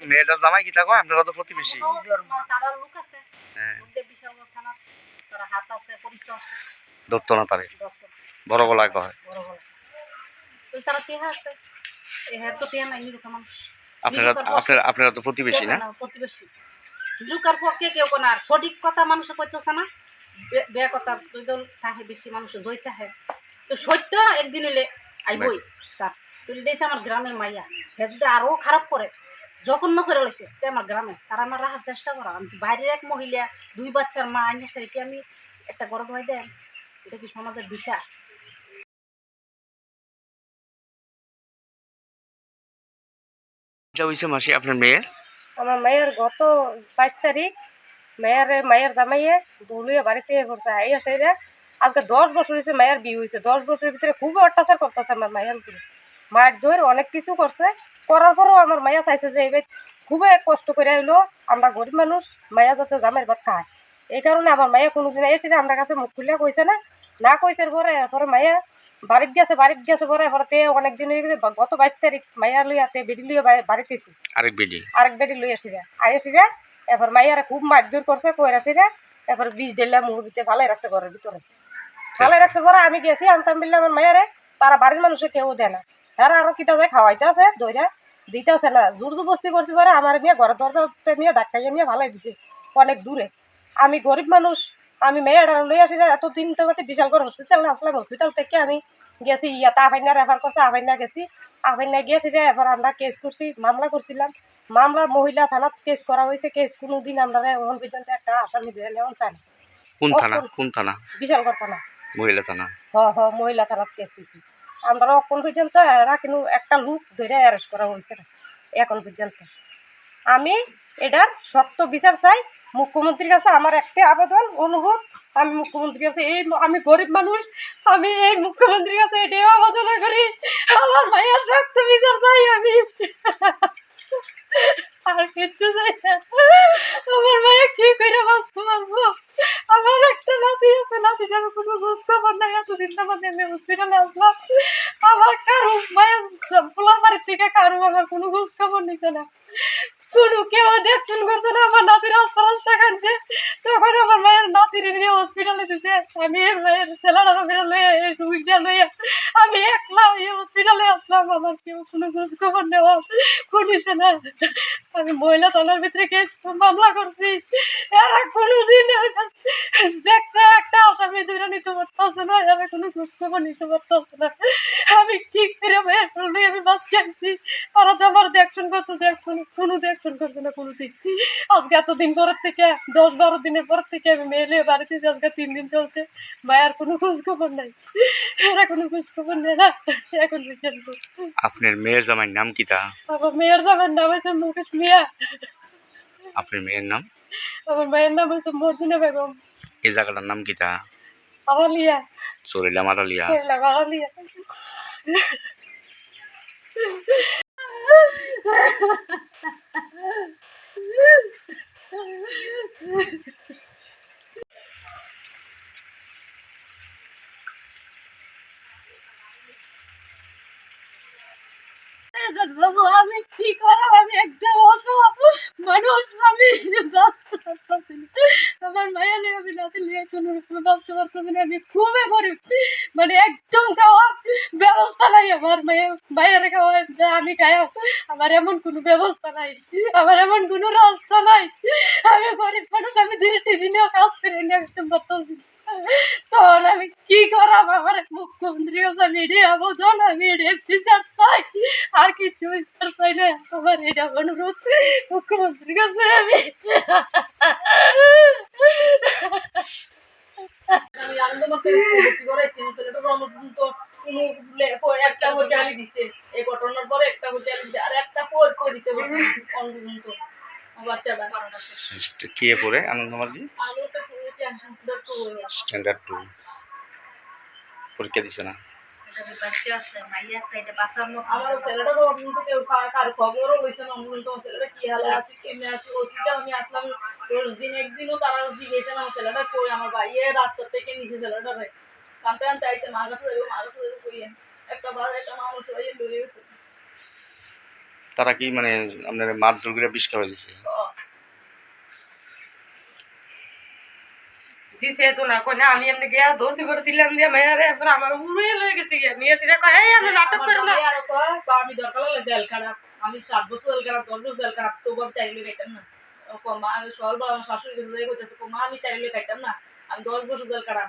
মেয়েটার জামাই কি থাকো? আপনারা তো প্রতিবেশী। হ্যাঁ। ধরতো না তারে? বড় আপনারা আপনারা আপনারা তো প্রতিবেশী না? প্রতিবেশী। লুকার পক্ষে কেউ কোনো আর সঠিক কথা মানুষে কইতেছে না। বে- কথা তো থাকে বেশি মানুষ জয় থাকে। তো সত্য একদিন হইলে আইবই। তার তুই দেখছে আমার গ্রামের মাইয়া। হে যদি আরও খারাপ করে জঘন্য করে রয়েছে আমার গ্রামে। তারা আমার রাখার চেষ্টা করা। আমি বাইরের এক মহিলা দুই বাচ্চার মা আইনে সেটা আমি একটা গরম হয়ে দেন? এটা কি সমাজের বিচার? মাসি আপনার মেয়ের? আমার মায়ের গত বাইশ তারিখ মেয়ের মায়ের জামাইয়ে দৌড়িয়ে বাড়িতে করছে আই আসে রে আজকে দশ বছর হয়েছে মায়ের বিয়ে হয়েছে দশ বছরের ভিতরে খুব অত্যাচার করতেছে আমার মায়ের মায়ের অনেক কিছু করছে। করার পরেও আমার মায়া চাইছে যে এবার খুবই কষ্ট করে এলো আমরা গরিব মানুষ মায়া যাতে জামের ভাত খায়। এই কারণে আমার মায়া কোনোদিন এসে আমার কাছে মুখ খুলে কইছে না। না কইছে পরে এরপরে মায়া বাড়িতে গেছে বাড়িতে গেছে পরে এরপরে অনেকদিন হয়ে গেছে। গত বাইশ তারিখ মায়া লইয়া তে বেডি লইয়া বাড়িতে এসে আরেক বেডি। আরেক বেটি লই আসি রে আই আসি রে এরপর মাইয়ারে খুব মারধর করছে কই আসি রে এরপর বিষ ঢেলে মুখ ভিতরে ফালাই রাখছে ঘরের ভিতরে। ফালাই রাখছে পরে আমি গেছি আনতাম বললে আমার মায়ারে। তারা বাড়ির মানুষে কেউ দেয় না। হ্যাঁ আরও কিতা দেয় খাওয়াইতে আছে দইরা দিতে আছে না। জোর জবস্তি করছি পরে আমার নিয়ে ঘরের দরজাতে নিয়ে ধাক্কাইয়ে নিয়ে ফালাই দিছে। অনেক দূরে। আমি গরিব মানুষ আমি মেয়েটা লই আসি রে এতদিন তো বিশাল করে হসপিটাল আসলাম হসপিটাল থেকে আমি গেছি ইয়া তা আফাইনা রেফার করছে আফাইনা গেছি। আফাইনা গিয়ে সেটা এবার আমরা কেস করছি মামলা করছিলাম। মামলা মহিলা থানাত কেস করা হয়েছে কেস কোনো দিন আমরা এখন পর্যন্ত একটা আসামি ধরে নেওয়া চাই না। কোন থানা? কোন- কোন থানা? বিশালগড় থানা। মহিলা থানা। হ হ মহিলা থানাত কেস হয়েছে আমরা এখন পর্যন্ত এরা কিন্তু একটা লুক ধরে অ্যারেস্ট করা হয়েছে এখন পর্যন্ত। আমি এটার শক্ত বিচার চাই, মুখ্যমন্ত্রীর কাছে আমার একটা আবেদন, অনুরোধ, আমি মুখ্যমন্ত্রীর কাছে এই আমি গরিব মানুষ, আমি এই মুখ্যমন্ত্রীর কাছে এটাই আবেদন করি। আমার ভাইয়ের শক্ত বিচার চাই আমি। আর কিচ্ছু আমার ভাইয়া কি করে বাঁচতে পারব? আমার একটা নাতি আছে, নাতিটার কোনো খোঁজ খবর নাই, এতদিন মানে আমি হসপিটালে আসলাম আমার কারও মায়ের পোলার বাড়ির থেকে কারও আমার কোনো খোঁজ খবর নিছে না। কোনো কেউ দেখছেন করছে না, আমার নাতির রাস্তা রাস্তা কাটছে। তখন আমার মায়ের নাতির নিয়ে হসপিটালে দিছে। আমি মায়ের ফেরা লইয়া এই রুগীটা লইয়া আমি একলা এই হসপিটালে আসলাম। আমার কেউ কোনো খোঁজ খবর নেওয়া শুনিছে না আমি মহিলা থানার ভিতরে কেস মামলা করছি। এরা কোনোদিন দেখতে একটা আসামি ধরে নিতে পারতেছে না এরা কোনো খোঁজ খবর নিতে পারতেছে না। আমি কি করে মায়ের ফেলে আমি বাচ্চাছি তারা তো আমার দেখশন করতে দেখুন কোনো দেখশন করছে না কোনো দিন আজকে এতদিন পরের থেকে দশ বারো দিনের পর থেকে আমি মেয়ে নিয়ে বাড়িতে আজকে তিন দিন চলছে। মায়ের কোনো খোঁজ খবর নাই। এরা কোনো খোঁজ খবর নেই না। এখন আপনার মেয়ের জামাইয়ের নাম কি তা? আমার মেয়ের জামের নাম হয়েছে মুকেশ মিয়া আপনার মেয়ের নাম? আমার মায়ের নাম হচ্ছে মর্জিনা বেগম। এই জায়গাটার নাম কি তা? আগালিয়া চরিলা মারালিয়া ছেলে আগালিয়া বাবু, আমি কি করাম আমি একদম অসহায় মানুষ আমি। আমার মায়া নিয়ে আমি নাতি নিয়ে কোনো রকমে বাঁচতে পারতেছি না আমি খুবই গরিব। মানে একদম খাওয়ার ব্যবস্থা নাই আমার মায়ের মায়ের খাওয়ার যা আমি খাই আমার এমন কোনো ব্যবস্থা নাই, আমার এমন কোনো রাস্তা নাই। আমি গরিব মানুষ, আমি দৃষ্টি দিনেও কাজ করে নিয়ে পারতেছি না। তখন আমি কি করাম? আমার মুখ্যমন্ত্রী আমি এটাই আবেদন আমি এটাই বিচার আর কিছু বিচার চাই না। আমার এটা অনুরোধ মুখ্যমন্ত্রীর কাছে আমি। একটা বই গালি দিছে। এই ঘটনার পরে একটা বই গালি দিছে আর একটা পর করে দিতে কে পড়ে আনন্দমার্গী আলু তো আমার ছেলেটারও কিন্তু কেউ কা- কারও খবরও হয়েছে না অন্য তোমার ছেলেটা কি হালে আছে কেমনে আছে হসপিটাল আমি আসলাম দশ দিন একদিনও তারা জিজ্ঞেসে না ছেলেটা কই? আমার ভাইয়ে রাস্তা থেকে নিচে ছেলেটারে কানতে কানতে আইসে মা কাছে যাব মা কাছে যাব কইয়ে একটা বাদ একটা মানুষ হয়ে লয়ে গেছে। তারা কি মানে আপনার মারধর করে বিষ খাওয়াই দিছে? দিছে তো না কই না আমি এমনি গিয়া দৌড়ছি করছিলাম দিয়ে মেয়ারে এরপর আমার উড়ে লয়ে গেছি গিয়া নিয়ে সেটা কয় এই আমি নাটক করি না। আমি দরকার হলে জেল খারাপ আমি সাত বছর জেল খারাপ দশ বছর জেল খারাপ তবু আমি চাইলে খাইতাম না। ও কয়, মা আমি সরল আমার শাশুড়ি যাই কইতেছে কমা আমি চাইলে খাইতাম না আমি দশ বছর জেল খারাপ